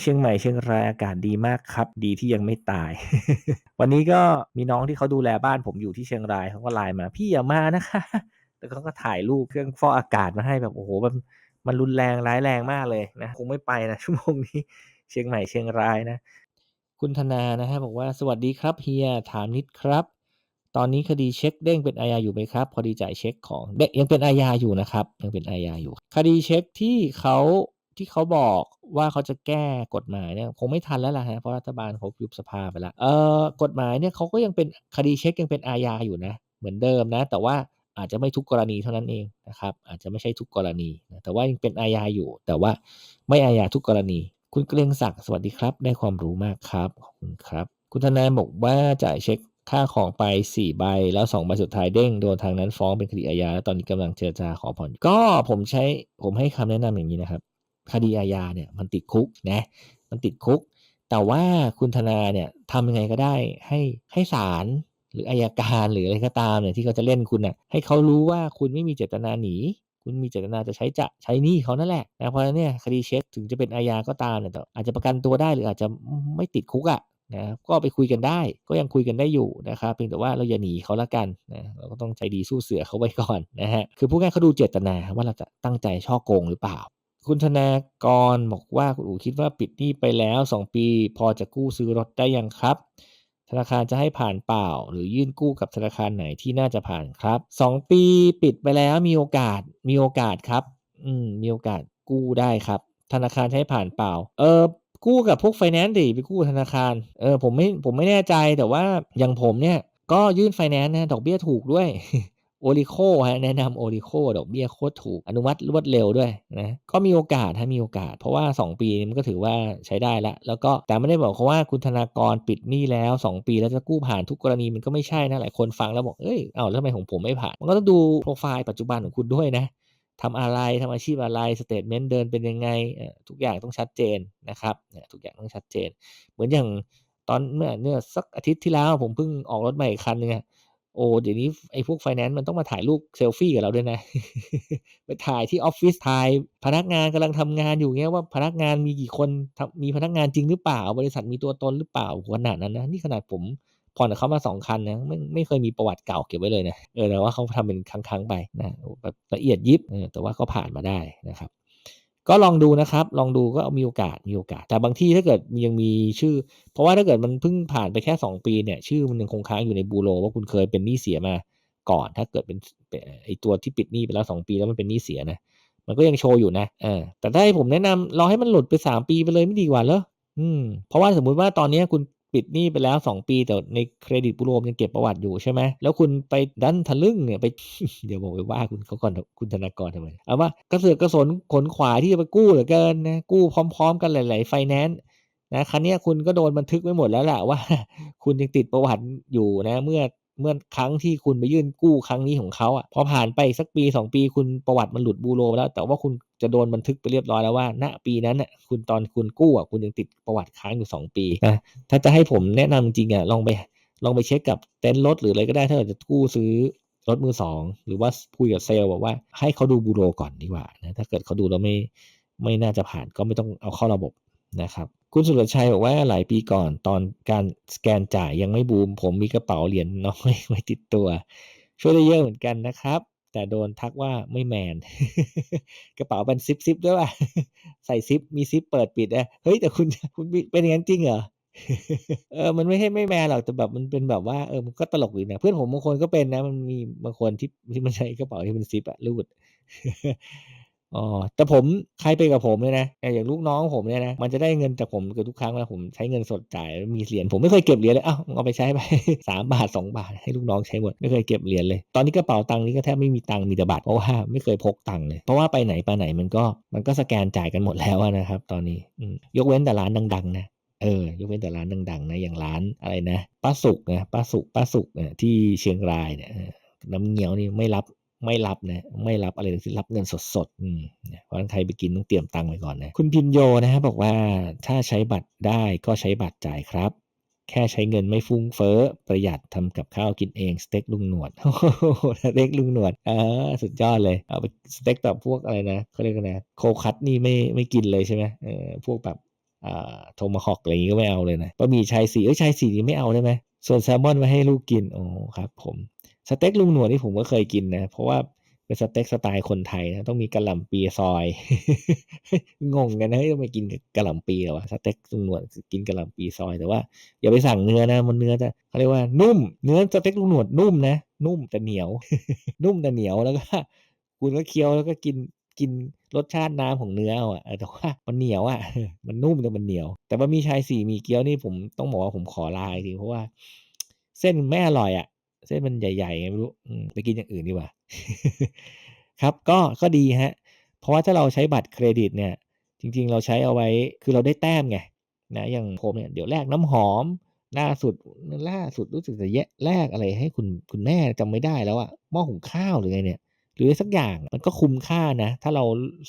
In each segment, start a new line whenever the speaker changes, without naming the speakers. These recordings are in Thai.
เชียงใหม่เชียงรายอากาศดีมากครับ ดีที่ยังไม่ตาย วันนี้ก็มีน้องที่เขาดูแลบ้านผมอยู่ที่เชียงรายเขาก็ไลน์มา พี่อย่ามานะคะแล้วเขาก็ถ่ายรูปเครื่องฟอกอากาศมาให้แบบโอ้โหแบบมันรุนแรงร้ายแรงมากเลยนะคงไม่ไปนะชั่วโมงนี้เชียงใหม่เชียงรายนะ คุณธนานะฮะบอกว่าสวัสดีครับเฮียถามนิดครับ ตอนนี้คดีเช็คเด้งเป็นอาญาอยู่ไหมครับ พอดีจ่ายเช็คของเด้งยังเป็นอาญาอยู่นะครับ ยังเป็นอาญาอยู่ คดีเช็คที่เขา ที่เขาบอกว่าเขาจะแก้กฎหมายเนี่ยคงไม่ทันแล้วล่ะฮะเพราะรัฐบาลเขายุบสภาไปแล้วเอ่อกฎหมายเนี่ยเขาก็ยังเป็นคดีเช็คยังเป็นอาญาอยู่นะ เหมือนเดิมนะ แต่ว่าอาจจะไม่ทุกกรณีเท่านั้นเองนะครับ อาจจะไม่ใช่ทุกกรณีนะแต่ว่ายังเป็นอาญาอยู่ แต่ว่าไม่อาญาทุกกรณี คุณเกรียงศักดิ์สวัสดีครับ ได้ความรู้มากครับขอบคุณครับ คุณทนายบอกว่าจ่ายเช็คค่าของไป 4 ใบ แล้ว2ใบสุดท้ายเด้งโดนทางนั้นฟ้องเป็นคดีอาญาแล้วตอนนี้กำลังเจรจาขอผ่อน ก็ผมใช้ผมให้คำแนะนำอย่างนี้นะครับ คดีอาญาเนี่ยมันติดคุกนะมันติดคุก แต่ว่าคุณธนาเนี่ยทำยังไงก็ได้ให้ให้ศาลหรืออายการหรืออะไรก็ตามเนี่ยที่เขาจะเล่นคุณน่ะให้เขารู้ว่าคุณไม่มีเจตนาหนีคุณมีเจตนาจะใช้จะใช้หนี้เขานั่นแหละนะเพราะนั้นเนี่ยคดีเช็คถึงจะเป็นอาญาก็ตามเนี่ยแต่อาจจะประกันตัวได้หรืออาจจะไม่ติดคุกอะ่ะนะก็ไปคุยกันได้ ก็ยังคุยกันได้อยู่นะครับเพียงแต่ว่าเราอย่าหนีเขาละกันนะเราก็ต้องใจดีสู้เสือเขาไว้ก่อนนะฮะคือผู้ง่ายเขาดูเจตนาว่าเราจะตั้งใจช่อโกงหรือเปล่า คุณธนากรบอกว่าคุณอู๋คิดว่าปิดหนี้ไปแล้ว 2 ปี พอจะกู้ซื้อรถได้ยังครับ ธนาคารจะให้ผ่านเปล่า หรือยื่นกู้กับธนาคารไหนที่น่าจะผ่านครับ 2 ปีปิดไปแล้วมีโอกาสมีโอกาสครับ อืมมีโอกาสกู้ได้ครับ ธนาคารให้ผ่านเปล่า เออกู้กับพวกไฟแนนซ์ดิไปกู้ธนาคารเออผมไม่ผมไม่แน่ใจแต่ว่าอย่างผมเนี่ยก็ยื่นไฟแนนซ์นะดอกเบี้ยถูกด้วย โอริโคฮะแนะนำโอริโคดอกเบี้ยโคตรถูก อนุมัติรวดเร็วด้วยนะก็มีโอกาสฮะมีโอกาส เพราะว่า 2 ปีนี้มันก็ถือว่าใช้ได้ละแล้วก็แต่ไม่ได้บอกเขาว่าคุณธนากรปิดหนี้แล้ว 2 ปีแล้วจะกู้ผ่านทุกกรณีมันก็ไม่ใช่นะหลายคนฟังแล้วบอกเอ้ยเอาแล้วทำไมของผมไม่ผ่าน มันก็ต้องดูโปรไฟล์ปัจจุบันของคุณด้วยนะทำอะไรทำอาชีพอะไรสเตทเมนต์เดินเป็นยังไงทุกอย่างต้องชัดเจนนะครับทุกอย่างต้องชัดเจน เหมือนอย่างตอนเมื่อเนี่ยสักอาทิตย์ที่แล้วผมเพิ่งออกรถใหม่อีกคันนึงอะ โอ้เดี๋ยวนี้ไอ้พวกไฟแนนซ์มันต้องมาถ่ายรูปเซลฟี่กับเราด้วยนะ ไปถ่ายที่ออฟฟิศถ่าย พนักงานกำลังทำงานอยู่เงี้ยว่าพนักงานมีกี่คนมีพนักงานจริงหรือเปล่า บริษัทมีตัวตนหรือเปล่าขนาดนั้นนะนี่ขนาดผมผ่อนเขามาสองคันนะไม่ไม่เคยมีประวัติเก่าเก็บไว้เลยนะเออแต่ว่าเขาทำเป็นครั้งๆไปนะแบบละเอียดยิบเออแต่ว่าก็ผ่านมาได้นะครับ ก็ลองดูนะครับ ลองดูก็มีโอกาสมีโอกาส แต่บางที่ถ้าเกิดยังมีชื่อ เพราะว่าถ้าเกิดมันเพิ่งผ่านไปแค่ 2 ปีเนี่ย ชื่อมันยังคงค้างอยู่ในบูโรว่าคุณเคยเป็นหนี้เสียมาก่อน ถ้าเกิดเป็นไอตัวที่ปิดหนี้ไปแล้ว 2 ปีแล้วมันเป็นหนี้เสียนะ มันก็ยังโชว์อยู่นะเออแต่ถ้าให้ผมแนะนำรอให้มันหลุดไป 3 ปีไปเลยไม่ดีกว่าเหรออืมเพราะว่าสมมุติว่าตอนนี้คุณ ปิดหนี้ไปแล้ว 2 ปี แต่ในเครดิตบุโรมยังเก็บประวัติอยู่ใช่ไหมแล้วคุณไปดันทะลึ่งเนี่ยไปเดี๋ยวบอกไปว่าคุณเขาก่อนคุณธนากรทำไมเอาว่ากระเสือกกระสนขนขวายที่จะไปกู้เหลือเกินนะกู้พร้อม ๆ กันหลาย ๆ ไฟแนนซ์นะครั้นี้คุณก็โดนบันทึกไว้หมดแล้วแหละว่า คุณยังติดประวัติอยู่นะ เมื่อ เมื่อครั้งที่คุณไปยื่นกู้ครั้งนี้ของเขาอะพอผ่านไปสักปี 2 ปีคุณประวัติมันหลุดบูโรแล้ว แต่ว่าคุณจะโดนบันทึกไปเรียบร้อยแล้วว่า ณปีนั้นอะคุณตอนคุณกู้อะคุณยังติดประวัติค้างอยู่ 2 ปีนะถ้าจะให้ผมแนะนำจริงอะลองไปลองไปเช็คกับเต็นท์รถหรืออะไรก็ได้ถ้าจะกู้ซื้อรถมือสองหรือว่าคุยกับเซลล์บอกว่าให้เขาดูบูโรก่อนดีกว่านะถ้าเกิดเขาดูแล้วไม่ไม่น่าจะผ่านก็ไม่ต้องเอาเข้าระบบนะครับ คุณสุรชัยบอกว่าหลายปีก่อน ตอนการสแกนจ่ายยังไม่บูม ผมมีกระเป๋าเหรียญน้อยไว้ติดตัว ช่วยได้เยอะเหมือนกันนะครับ แต่โดนทักว่าไม่แมน กระเป๋าเป็นซิปซิปด้วยว่ะ ใส่ซิปมีซิปเปิดปิดอะเฮ้ยแต่คุณคุณเป็นอย่างนั้นจริงเหรอเออ มันไม่ใช่ไม่แมนหรอกแต่แบบมันเป็นแบบว่าเออมันก็ตลกดีนะเพื่อนผมบางคนก็เป็นนะ มันมีบางคนที่ที่มันใช้กระเป๋าที่มันซิปอะรูด อ๋อแต่ผมใครไปกับผมเลยนะอย่างลูกน้องผมเนี่ยนะมันจะได้เงินจากผมเกือบทุกครั้งแล้วผมใช้เงินสดจ่ายมีเหรียญผมไม่เคยเก็บเหรียญเลยเอ้าเอาไปใช้ไปสามบาทสองบาทให้ลูกน้องใช้หมดไม่เคยเก็บเหรียญเลย ตอนนี้กระเป๋าตังค์นี้ก็แทบไม่มีตังค์มีแต่บาทเพราะว่าไม่เคยพกตังค์เลยเพราะว่าไปไหนไปไหนมันก็มันก็สแกนจ่ายกันหมดแล้วนะครับ ตอนนี้ยกเว้นแต่ร้านดังๆนะเออยกเว้นแต่ร้านดังๆนะอย่างร้านอะไรนะป้าสุกนะป้าสุกป้าสุกเนี่ยที่เชียงรายเนี่ยน้ำเงี้ยวนี่ไม่รับ ไม่รับนะไม่รับอะไรที่รับเงินสดๆอืมเพราะฉะนั้นใครไปกินต้องเตรียมตังค์ไว้ก่อนนะคุณพิมโยนะฮะบอกว่าถ้าใช้บัตรได้ก็ใช้บัตรจ่ายครับ แค่ใช้เงินไม่ฟุ้งเฟ้อประหยัดทำกับข้าวกินเองสเต็กลุงหนวดสเต็กลุงหนวดอ่าสุดยอดเลยเอาไปสเต็กแบบพวกอะไรนะเขาเรียกกันนะโคคัตนี่ไม่ไม่กินเลยใช่ไหมเออพวกแบบอ่าโทมาฮอกอะไรอย่างงี้ก็ไม่เอาเลยนะบะหมี่ชายสีเอ้ยชายสีนี่ไม่เอาได้ไหมส่วนแซลมอนไว้ให้ลูกกิน โอ๋อครับผม สเต็กลุงหนวดนี่ผมก็เคยกินนะ เพราะว่าเป็นสเต็กสไตล์คนไทยนะต้องมีกระหล่ำปีซอย งงกันนะเฮ้ยทำไมกินกระหล่ำปีหรอวะสเต็กลุงหนวดกินกระหล่ำปีซอยแต่ว่าอย่าไปสั่งเนื้อนะมันเนื้อจะเขาเรียกว่านุ่ม เนื้อสเต็กลุงหนวดนุ่มนะนุ่มแต่เหนียว นุ่มแต่เหนียวแล้วก็คุณก็เคี้ยวแล้วก็กินกินรสชาติน้ำของเนื้ออาอะแต่ว่ามันเหนียวอะ มันนุ่มแต่มันเหนียว แต่ว่ามีชายสี่มีเกี๊ยวนี่ผมต้องบอกว่าผมขอลาจริงเพราะว่า เส้นไม่อร่อยอะ เส้นมันใหญ่ๆไงไม่รู้ไปกินอย่างอื่นดีกว่า ครับก็ก็ดีฮะ เพราะว่าถ้าเราใช้บัตรเครดิตเนี่ย จริงๆ เราใช้เอาไว้คือเราได้แต้มไงนะอย่างผมเนี่ยเดี๋ยวแลกน้ำหอมล่าสุดล่าสุดรู้สึกจะแยะแลกอะไรให้คุณคุณแม่จำไม่ได้แล้วอะหม้อหุงข้าวหรือไงเนี่ย หรือสักอย่างมันก็คุ้มค่านะ ถ้าเรา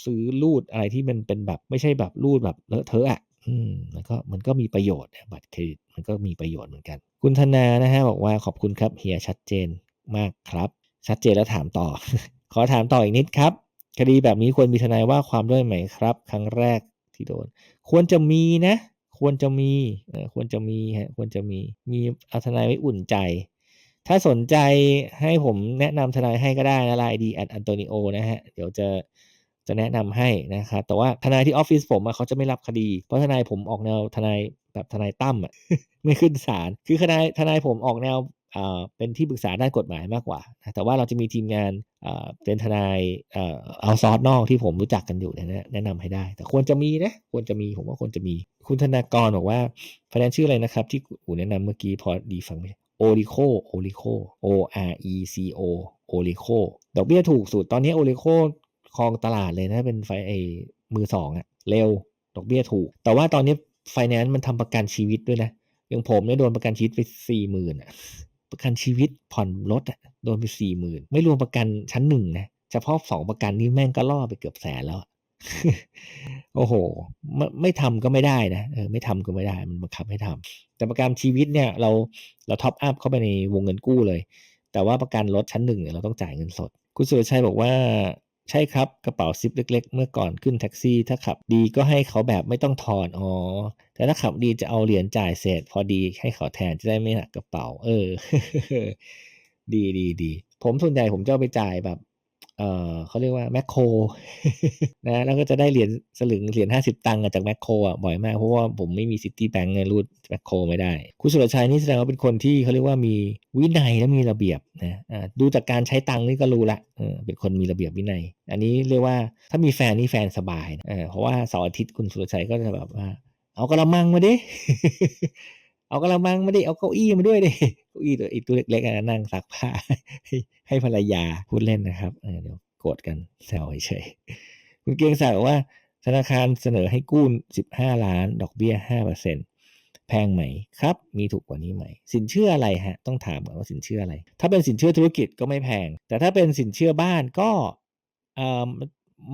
ซื้อรูดอะไรที่มันเป็นแบบ ไม่ใช่แบบรูดแบบเลอะเทอะอะอืมมันก็มันก็มีประโยชน์บัตรเครดิตมันก็มีประโยชน์เหมือนกัน คุณธนานะฮะบอกว่าขอบคุณครับเฮียชัดเจนมากครับ ชัดเจนแล้วถามต่อ ขอถามต่ออีกนิดครับ คดีแบบนี้ควรมีทนายว่าความด้วยไหมครับ ครั้งแรกที่โดน ควรจะมีนะ ควรจะมีควรจะมีฮะควรจะมีมีเอาทนายไว้อุ่นใจ ถ้าสนใจให้ผมแนะนำทนายให้ก็ได้นะไลน์ดีแอดอันโตนิโอนะฮะเดี๋ยวจะ จะแนะนำให้นะครับ แต่ว่าทนายที่ออฟฟิศผมเขาจะไม่รับคดี เพราะทนายผมออกแนวทนายแบบทนายตั้มอะไม่ขึ้นศาลคือทนายทนายผมออกแนวเป็นที่ปรึกษาด้านกฎหมายมากกว่า แต่ว่าเราจะมีทีมงานเป็นทนายเอาซอสนอกที่ผมรู้จักกันอยู่เนี่ยนะแนะนำให้ได้ แต่ควรจะมีนะควรจะมีผมว่าควรจะมี คุณธนากรบอกว่าพนันชื่ออะไรนะครับ ที่อูแนะนำเมื่อกี้พอดีฟังไหมโอริโคโอริโค O R E C O โอริโคดอกเบี้ยถูกสุดตอนนี้โอริโค ครองตลาดเลยนะเป็นไฟไอมือสองอะเร็วดอกเบี้ยถูก แต่ว่าตอนนี้ไฟแนนซ์มันทำประกันชีวิตด้วยนะอย่างผมเนี่ยโดนประกันชีวิตไปสี่หมื่นประกันชีวิตผ่อนรถอะโดนไปสี่หมื่นไม่รวมประกันชั้นหนึ่งนะเฉพาะสองประกันนี้แม่งก็ล่อไปเกือบแสนแล้วโอ้โห ไม่ไม่ทำก็ไม่ได้นะเออไม่ทำก็ไม่ได้มันบังคับให้ทำแต่ประกันชีวิตเนี่ยเราเราท็อปอัพเข้าไปในวงเงินกู้เลย แต่ว่าประกันรถชั้นหนึ่งเนี่ยเราต้องจ่ายเงินสด คุณสุรชัยบอกว่า ใช่ครับกระเป๋าซิปเล็ก ๆ เมื่อก่อนขึ้นแท็กซี่ ถ้าขับดีก็ให้เขาแบบไม่ต้องถอนอ๋อแต่ถ้าขับดีจะเอาเหรียญจ่ายเศษ พอดีให้เขาแทนจะได้ไม่หนักกระเป๋า เออ ดีดีดีผมส่วนใหญ่ผมจะเอาไปจ่ายแบบ เออเขาเรียกว่าแมคโครนะแล้วก็จะได้เหรียญสลึงเหรียญห้าสิบตังค์จากแมคโครอะบ่อยมากเพราะว่าผมไม่มีซิตี้แบงก์ไงรูดแมคโครไม่ได้ คุณสุรชัยนี่แสดงว่าเป็นคนที่เขาเรียกว่ามีวินัยและมีระเบียบนะอ่าดูจากการใช้ตังค์นี่ก็รู้ละเออเป็นคนมีระเบียบวินัย อันนี้เรียกว่าถ้ามีแฟนนี่แฟนสบายนะเออเพราะว่าเสาร์อาทิตย์คุณสุรชัยก็จะแบบว่าเอากระมังมาดิ เอากระมังมาดิเอาเก้าอี้มาด้วยดิเก้าอี้ตัวอ้ตัวเล็กๆนั่งซักผ้าให้ให้ภรรยาพูดเล่นนะครับเดี๋ยวโกรธกันแซวเฉยคุณเกียงศักดิ์บอกว่าธนาคารเสนอให้กู้ 15 ล้าน ดอกเบี้ย 5%แพงไหมครับ มีถูกกว่านี้ไหม สินเชื่ออะไรฮะ ต้องถามก่อนว่าสินเชื่ออะไร ถ้าเป็นสินเชื่อธุรกิจก็ไม่แพง แต่ถ้าเป็นสินเชื่อบ้านก็เอ่อ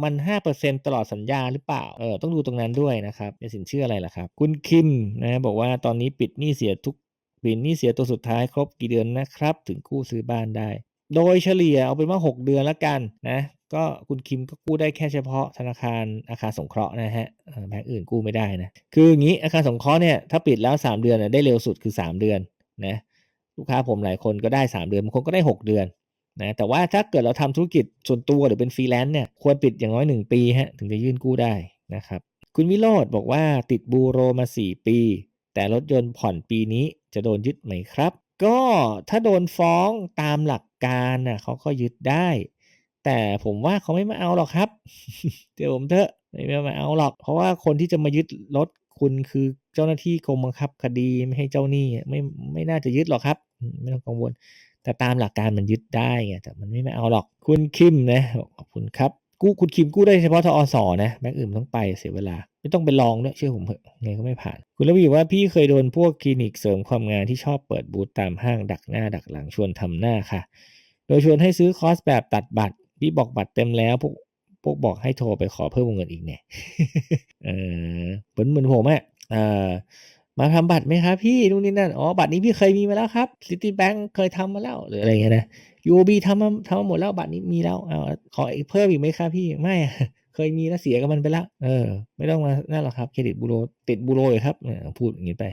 มัน 5%ตลอดสัญญาหรือเปล่า เออ ต้องดูตรงนั้นด้วยนะครับเป็นสินเชื่ออะไรล่ะครับ คุณคิมนะบอกว่าตอนนี้ปิดหนี้เสียทุกปิดหนี้เสียตัวสุดท้ายครบกี่เดือนนะครับ ถึงกู้ซื้อบ้านได้ โดยเฉลี่ยเอาเป็นว่า 6 เดือนแล้วกันนะก็คุณคิมก็กู้ได้แค่เฉพาะธนาคารอาคารสงเคราะห์นะฮะแบงก์อื่นกู้ไม่ได้นะ คืออย่างนี้อาคารสงเคราะห์เนี่ยถ้าปิดแล้ว 3 เดือนนะได้เร็วสุดคือ 3 เดือนนะลูกค้าผมหลายคนก็ได้ 3 เดือนบางคนก็ได้ 6 เดือน นะแต่ว่าถ้าเกิดเราทำธุรกิจส่วนตัวหรือเป็นฟรีแลนซ์เนี่ยควรปิดอย่างน้อย 1 ปีฮะถึงจะยื่นกู้ได้นะครับคุณวิโรธบอกว่าติดบูโรมา 4 ปี แต่รถยนต์ผ่อนปีนี้จะโดนยึดไหมครับ ก็ถ้าโดนฟ้องตามหลักการน่ะเขาก็ยึดได้ แต่ผมว่าเขาไม่มาเอาหรอกครับ เดี๋ยวผมเถอะไม่มาเอาหรอก เพราะว่าคนที่จะมายึดรถคุณคือเจ้าหน้าที่กรมบังคับคดีไม่ให้เจ้าหนี้ไม่ไม่น่าจะยึดหรอกครับ ไม่ต้องกังวล แต่ตามหลักการมันยึดได้ไงแต่มันไม่มาเอาหรอกคุณคิมนะขอบคุณครับกู้คุณคิมกู้ได้เฉพาะทอสอนะแบงก์อื่นต้องไปเสียเวลา ไม่ต้องไปลองด้วยเชื่อผมเถอะไงก็ไม่ผ่าน คุณระวีว่าพี่เคยโดนพวกคลินิกเสริมความงามที่ชอบเปิดบูธตามห้างดักหน้าดักหลังชวนทำหน้าค่ะ โดยชวนให้ซื้อคอร์สแบบตัดบัตรพี่บอกบัตรเต็มแล้วพวกพวกบอกให้โทรไปขอเพิ่มวงเงินอีกเนี่ยเออเหมือนเหมือนผมอะเอ่า มาทำบัตรไหมครับพี่นู่นนี่นั่นอ๋อบัตรนี้พี่เคยมีมาแล้วครับซิตี้แบงเคยทำมาแล้วหรืออะไรเงี้ยนะ UOB ทำมาทำมาหมดแล้วบัตรนี้มีแล้วเอาขออีกเพิ่มอีกไหมครับพี่ไม่เคยมีแล้วเสียกับมันไปแล้วเออ ไม่ต้องมานั่นหรอกครับเครดิตบูโรติดบูโรเลยครับเออพูดอย่างนี้ไป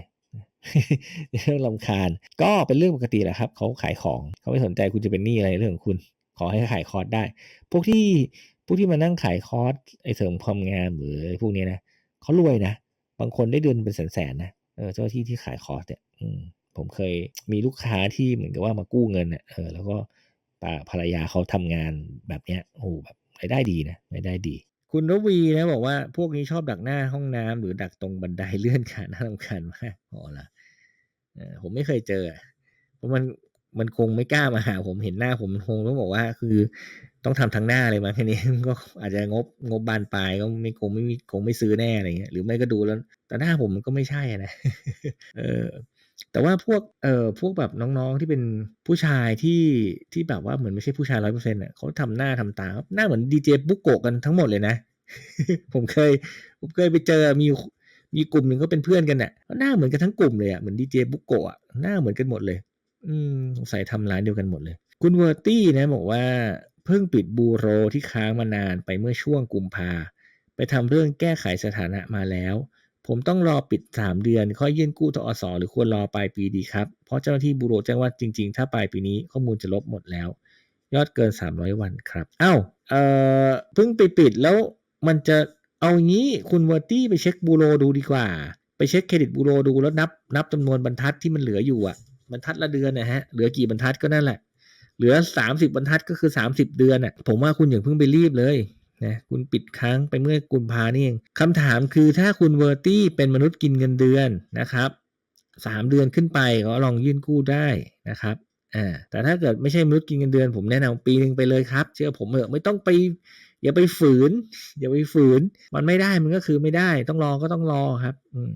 เรื่องลำคาญ ก็เป็นเรื่องปกติแหละครับเขาขายของเขาไม่สนใจคุณจะเป็นหนี้อะไรเรื่องของคุณขอให้ขายคอร์สได้ พวกที่พวกที่มานั่งขายคอร์สไอเสริมความงามหรือพวกนี้นะเขารวยนะ บางคนได้เดือนเป็นแสนๆนะ เออเจ้าที่ที่ขายคอร์สเนี่ยอืผมเคยมีลูกค้าที่เหมือนกับว่ามากู้เงินเนี่ยเออแล้วก็ป้าภรรยาเขาทำงานแบบเนี้ยโอ้แบบรายได้ดีนะรายได้ดี คุณรวีนะบอกว่าพวกนี้ชอบดักหน้าห้องน้ำหรือดักตรงบันไดเลื่อนขาน่ารำคาญมากอ๋อละเอผมไม่เคยเจอเพราะมัน มันคงไม่กล้ามาหาผมเห็นหน้าผมมันคงต้องบอกว่า คือต้องทำทางหน้าเลยมั้งแค่นี้ก็อาจจะงบงบบานปลายก็ไม่คงไม่มีคงไม่ซื้อแน่อะไรเงี้ยหรือไม่ก็ดูแล้ว แต่หน้าผมมันก็ไม่ใช่นะเออแต่ว่าพวกเอ่อพวกแบบน้องๆที่เป็นผู้ชายที่ที่แบบว่าเหมือนไม่ใช่ผู้ชายร้อยเปอร์เซ็นต์อะเขาทำหน้าทำตาหน้าเหมือนดีเจบุกโกะกันทั้งหมดเลยนะ ผมเคยผมเคยไปเจอมีมีกลุ่มหนึ่งก็เป็นเพื่อนกันน่ะหน้าเหมือนกันทั้งกลุ่มเลยอะเหมือนดีเจบุกโกอะหน้าเหมือนกันหมดเลย อืมสงสัยทำร้านเดียวกันหมดเลย คุณเวอร์ตี้นะบอกว่าเพิ่งปิดบูโรที่ค้างมานานไปเมื่อช่วงกุมภาไปทำเรื่องแก้ไขสถานะมาแล้ว ผมต้องรอปิด 3 เดือน ค่อยยื่นกู้ทอสหรือควรรอปลายปีดีครับ เพราะเจ้าหน้าที่บูโรแจ้งว่าจริงๆ ถ้าปลายปีนี้ข้อมูลจะลบหมดแล้ว ยอดเกิน 300 วันครับอ้าวเอ่อเพิ่งไปปิดแล้วมันจะเอางี้คุณเวอร์ตี้ไปเช็คบูโรดูดีกว่า ไปเช็คเครดิตบูโรดูแล้วนับนับจำนวนบรรทัดที่มันเหลืออยู่อะ บรรทัดละเดือนนะฮะเหลือกี่บรรทัดก็นั่นแหละ เหลือ30บบรรทัดก็คือ30เดือนอะผมว่าคุณอย่าเพิ่งไปรีบเลยนะคุณปิดค้างไปเมื่อกุมภานี่เองคำถามคือถ้าคุณเวอร์ตี้เป็นมนุษย์กินเงินเดือนนะครับ3เดือนขึ้นไปก็ลองยื่นกู้ได้นะครับอ่าแต่ถ้าเกิดไม่ใช่มนุษย์กินเงินเดือน ผมแนะนำปีหนึ่งไปเลยครับ เชื่อผมเถอะไม่ต้องไป อย่าไปฝืน อย่าไปฝืน มันไม่ได้มันก็คือไม่ได้ ต้องรอก็ต้องรอครับ อืม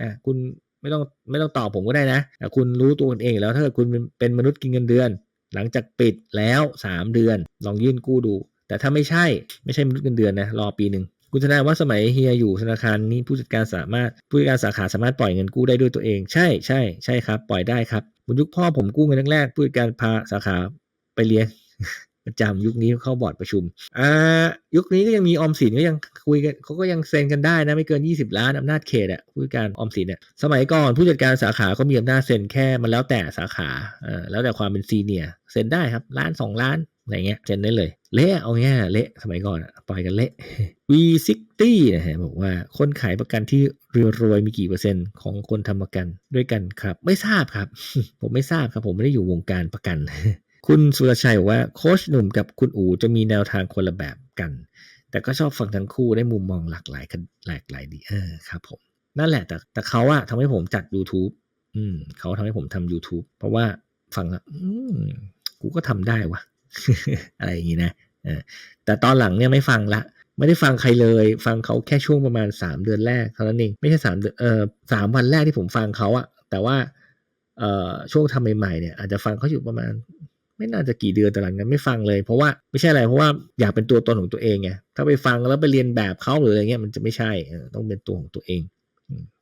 อ่าคุณ ไม่ต้องไม่ต้องตอบผมก็ได้นะแต่คุณรู้ตัวเองแล้วถ้าเกิดคุณเป็นมนุษย์กินเงินเดือน หลังจากปิดแล้ว 3 เดือน ลองยื่นกู้ดู แต่ถ้าไม่ใช่ไม่ใช่มนุษย์เงินเดือนนะรอปีหนึ่งคุณธนาว่าสมัยเฮียอยู่ธนาคารนี้ผู้จัดการสามารถผู้จัดการสาขาสามารถปล่อยเงินกู้ได้ด้วยตัวเอง ใช่ใช่ใช่ครับ ปล่อยได้ครับบนยุคพ่อผมกู้เงินแรกๆผู้จัดการพาสาขาไปเลี้ยง ประจำยุคนี้เข้าบอร์ดประชุมอ่ายุคนี้ก็ยังมีออมสินก็ยังคุยกันเขาก็ยังเซ็นกันได้นะไม่เกิน 20 ล้านอำนาจเขตอะผู้จัดการออมสินเนี่ยสมัยก่อนผู้จัดการสาขาก็มีอำนาจเซ็นแค่มันแล้วแต่สาขาเออแล้วแต่ความเป็นซีเนียเซ็นได้ครับล้านสองล้านอะไรเงี้ยเซ็นได้เลยเละเอาง่ายเละสมัยก่อนอะปล่อยกันเละ V60 นะฮะบอกว่าคนขายประกันที่รวยๆมีกี่เปอร์เซ็นต์ของคนทำประกันด้วยกันครับ ไม่ทราบครับ ผมไม่ทราบครับผมไม่ได้อยู่วงการประกัน คุณสุรชัยบอกว่าโค้ชหนุ่มกับคุณอู๋จะมีแนวทางคนละแบบกัน แต่ก็ชอบฟังทั้งคู่ได้มุมมองหลากหลายหลากหลายดีเออครับผม นั่นแหละแต่แต่เขาอะทำให้ผมจัด YouTube อืมเขาทำให้ผมทำ YouTube เพราะว่าฟังแล้วอืมกูก็ทำได้วะอะไรอย่างงี้นะเออแต่ตอนหลังเนี่ยไม่ฟังละ ไม่ได้ฟังใครเลย ฟังเขาแค่ช่วงประมาณ 3 เดือนแรกเท่านั้นเองไม่ใช่สามเดือนเออสามวันแรกที่ผมฟังเขาอะแต่ว่าเอ่อช่วงทำใหม่ๆเนี่ยอาจจะฟังเขาอยู่ประมาณ ไม่น่าจะกี่เดือนแต่หลังนั้นไม่ฟังเลย เพราะว่าไม่ใช่อะไรเพราะว่าอยากเป็นตัวตนของตัวเองไงถ้าไปฟังแล้วไปเรียนแบบเขาหรืออะไรเงี้ยมันจะไม่ใช่ต้องเป็นตัวของตัวเอง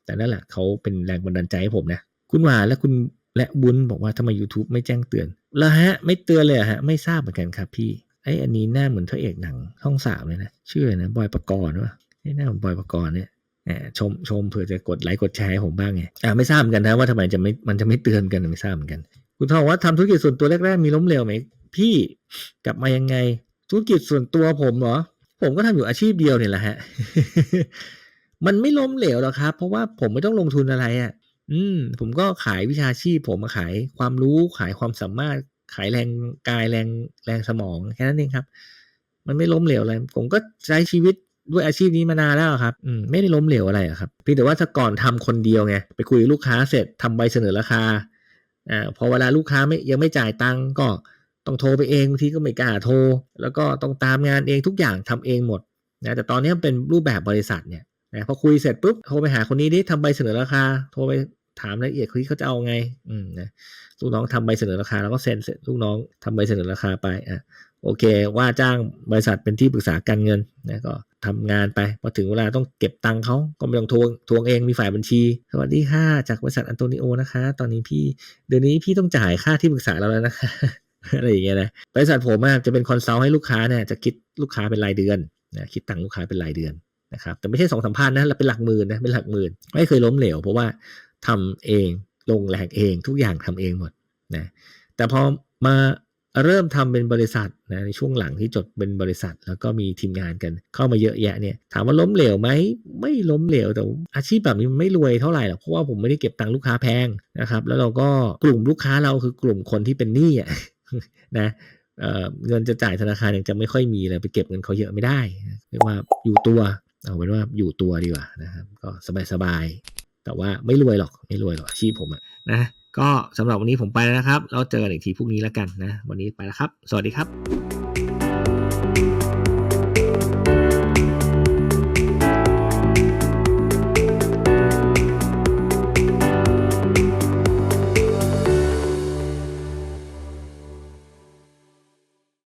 แต่นั่นแหละเขาเป็นแรงบันดาลใจให้ผมนะคุณหวานและคุณและบุญบอกว่าทำไม YouTube ไม่แจ้งเตือนแล้วฮะ ไม่เตือนเลยฮะ ไม่ทราบเหมือนกันครับพี่ไออันนี้หน้าเหมือนพระเอกหนังช่องสามเลยนะชื่ออะไรนะบอยประกรณ์วะไอหน้าเหมือนบอยประกรณ์เนี่ยแหมชมชมเผื่อจะกดไลค์กดแชร์ให้ผมบ้างไงอ่าไม่ทราบเหมือนกันนะว่าทำไมจะไม่มันจะไม่เตือนกันไม่ทราบเหมือนกัน คุณทองว่าทำธุรกิจส่วนตัวแรกๆมีล้มเหลวไหม พี่กลับมายังไง ธุรกิจส่วนตัวผมเหรอผมก็ทำอยู่อาชีพเดียวเนี่ยแหละฮะมันไม่ล้มเหลวหรอกครับ เพราะว่าผมไม่ต้องลงทุนอะไรอะ่ะ อืม ผมก็ขายวิชาชีพ ผมมาขายความรู้ขายความสามารถ ขายแรงกายแรงแรงสมองแค่นั้นเองครับ มันไม่ล้มเหลวอะไร ผมก็ใช้ชีวิตด้วยอาชีพนี้มานานแล้วครับ อืม ไม่ได้ล้มเหลวอะไรครับเพียงแต่ว่าถ้าก่อนทำคนเดียวไง ไปคุยกับลูกค้าเสร็จทำใบเสนอราคา อ่าพอเวลาลูกค้าไม่ยังไม่จ่ายตังค์ก็ต้องโทรไปเองบางทีก็ไม่กล้าโทร แล้วก็ต้องตามงานเองทุกอย่างทำเองหมดนะแต่ตอนนี้เป็นรูปแบบบริษัทเนี่ยนะพอคุยเสร็จปุ๊บโทรไปหาคนนี้ดิทำใบเสนอราคา โทรไปถามรายละเอียดคนที่เขาจะเอาไงอืมนะลูกน้องทำใบเสนอราคาแล้วก็เซ็นเสร็จลูกน้องทำใบเสนอราคาไปอะ โอเค ว่าจ้างบริษัทเป็นที่ปรึกษาการเงินนะก็ทำงานไปพอถึงเวลาต้องเก็บตังค์เขาก็ไม่ต้องทวงทวงเองมีฝ่ายบัญชี สวัสดีค่ะจากบริษัทอันโตนิโอนะคะ ตอนนี้พี่เดือนนี้พี่ต้องจ่ายค่าที่ปรึกษาเราแล้วนะคะอะไรอย่างเงี้ยนะบริษัทผมอะจะเป็นคอนซัลท์ให้ลูกค้าเนี่ยจะคิดลูกค้าเป็นรายเดือนนะคิดตังค์ลูกค้าเป็นรายเดือนนะครับแต่ไม่ใช่สองสามพันนะเราเป็นหลักหมื่นนะเป็นหลักหมื่นไม่เคยล้มเหลว เพราะว่าทำเองลงแรงเองทุกอย่างทำเองหมดนะแต่พอมา เริ่มทำเป็นบริษัทนะในช่วงหลังที่จดเป็นบริษัท แล้วก็มีทีมงานกันเข้ามาเยอะแยะเนี่ยถามว่าล้มเหลวไหมไม่ล้มเหลวแต่อาชีพแบบนี้มันไม่รวยเท่าไหร่หรอกเพราะว่าผมไม่ได้เก็บตังค์ลูกค้าแพงนะครับแล้วเราก็กลุ่มลูกค้าเราคือกลุ่มคนที่เป็นหนี้อะนะเเงินจะจ่ายธนาคารยังจะไม่ค่อยมีเลยไปเก็บเงินเขาเยอะไม่ได้เรียกว่าอยู่ตัวเอาเป็นว่าอยู่ตัวดีกว่านะครับก็สบายๆแต่ว่าไม่รวยหรอกไม่รวยหรอกอาชีพผมอะนะ ก็สำหรับวันนี้ผมไปแล้วนะครับ เราเจอกันอีกทีพรุ่งนี้แล้วกันนะ วันนี้ไปแล้วครับ สวัสดีครับ